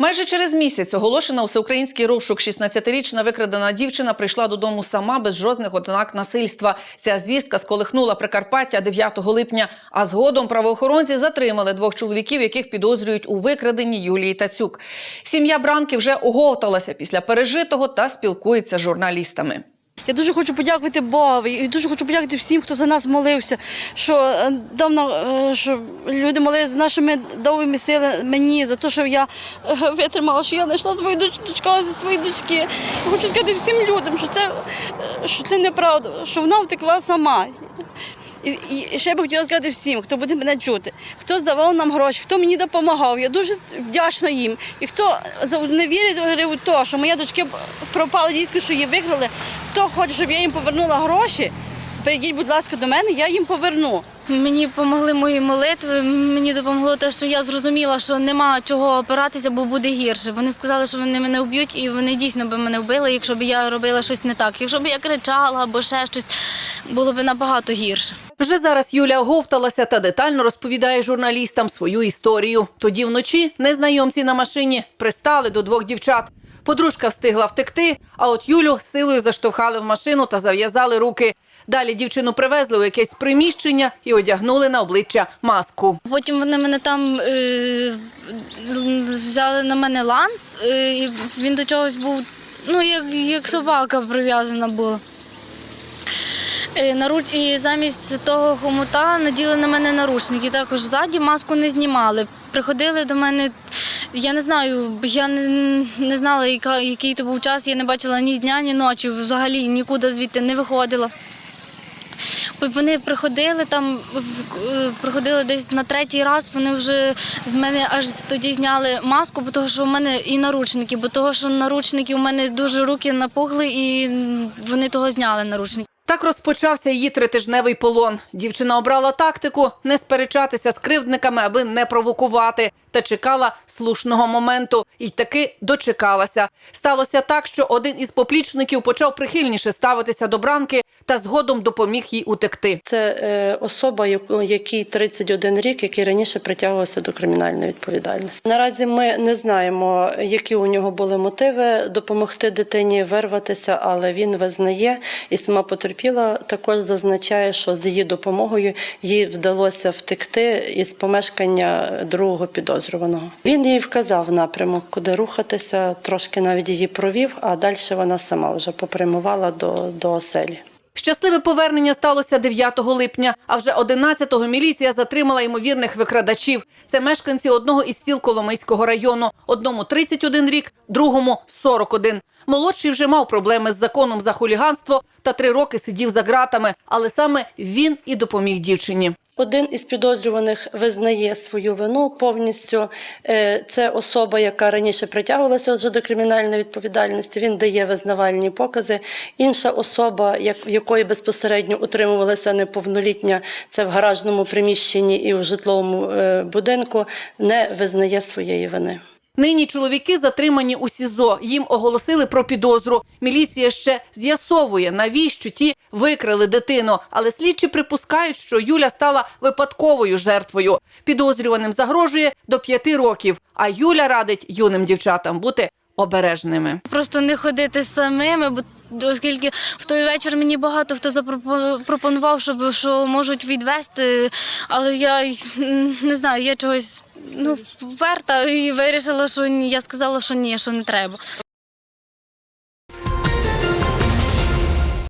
Майже через місяць оголошена всеукраїнський розшук 16-річна викрадена дівчина прийшла додому сама без жодних ознак насильства. Ця звістка сколихнула Прикарпаття 9 липня. А згодом правоохоронці затримали двох чоловіків, яких підозрюють у викраденні Юлії Тацюк. Сім'я Бранки вже оговталася після пережитого та спілкується з журналістами. Я дуже хочу подякувати Богові і дуже хочу подякувати всім, хто за нас молився, що е, дав е, що люди молилися за нашими довгими силами мені, за те, що я е, витримала, що я знайшла свою доч- дочку зі своєї дочки. Хочу сказати всім людям, що це, що це неправда, що вона втекла сама. І, і ще би хотіла сказати всім, хто буде мене чути, хто здавав нам гроші, хто мені допомагав. Я дуже вдячна їм. І хто не вірить в те, що моя дочка пропала дійсно, що її викрали. Хто хоче, щоб я їм повернула гроші, прийдіть, будь ласка, до мене, я їм поверну. Мені допомогли мої молитви. Мені допомогло те, що я зрозуміла, що нема чого опиратися, бо буде гірше. Вони сказали, що вони мене вб'ють, і вони дійсно би мене вбили, якщо б я робила щось не так. Якщо б я кричала або ще щось, було б набагато гірше. Вже зараз Юля оговталася та детально розповідає журналістам свою історію. Тоді вночі незнайомці на машині пристали до двох дівчат. Подружка встигла втекти, а от Юлю силою заштовхали в машину та зав'язали руки. Далі дівчину привезли у якесь приміщення і одягнули на обличчя маску. Потім вони мене там е, взяли на мене ланц, е, і він до чогось був, ну, як, як собака прив'язана була. Е, І замість того хомута наділи на мене наручники. Також ззаді маску не знімали. Приходили до мене, я не знаю, я не, не знала, який то був час, я не бачила ні дня, ні ночі, взагалі нікуди звідти не виходила. Вони приходили там, е, приходили десь на третій раз. Вони вже з мене аж тоді зняли маску, бо того, що в мене і наручники, бо того, що наручники у мене дуже руки напухли, і вони того зняли наручники. Так розпочався її тритижневий полон. Дівчина обрала тактику не сперечатися з кривдниками, аби не провокувати, та чекала слушного моменту. І таки дочекалася. Сталося так, що один із поплічників почав прихильніше ставитися до бранки та згодом допоміг їй утекти. Це е, особа, якій 31 рік, який раніше притягувався до кримінальної відповідальності. Наразі ми не знаємо, які у нього були мотиви допомогти дитині вирватися, але він визнає і сама потерпіла також зазначає, що з її допомогою їй вдалося втекти із помешкання другого підозрюваного. Він їй вказав напрямок, куди рухатися, трошки навіть її провів, а далі вона сама вже попрямувала до, до оселі. Щасливе повернення сталося 9 липня, а вже 11-го міліція затримала ймовірних викрадачів. Це мешканці одного із сіл Коломийського району. Одному 31 рік, другому 41. Молодший вже мав проблеми з законом за хуліганство та три роки сидів за ґратами, але саме він і допоміг дівчині. Один із підозрюваних визнає свою вину повністю. Е, Це особа, яка раніше притягувалася вже до кримінальної відповідальності. Він дає визнавальні покази. Інша особа, в якої безпосередньо утримувалася неповнолітня, це в гаражному приміщенні і в житловому е, будинку, не визнає своєї вини. Нині чоловіки затримані у СІЗО. Їм оголосили про підозру. Міліція ще з'ясовує, навіщо ті викрили дитину. Але слідчі припускають, що Юля стала випадковою жертвою. Підозрюваним загрожує до п'яти років. А Юля радить юним дівчатам бути обережними. Просто не ходити самими, бо оскільки в той вечір мені багато хто запропонував, щоб що можуть відвести, але я не знаю, я чогось ну вперта і вирішила, що ні. Я сказала, що ні, що не треба.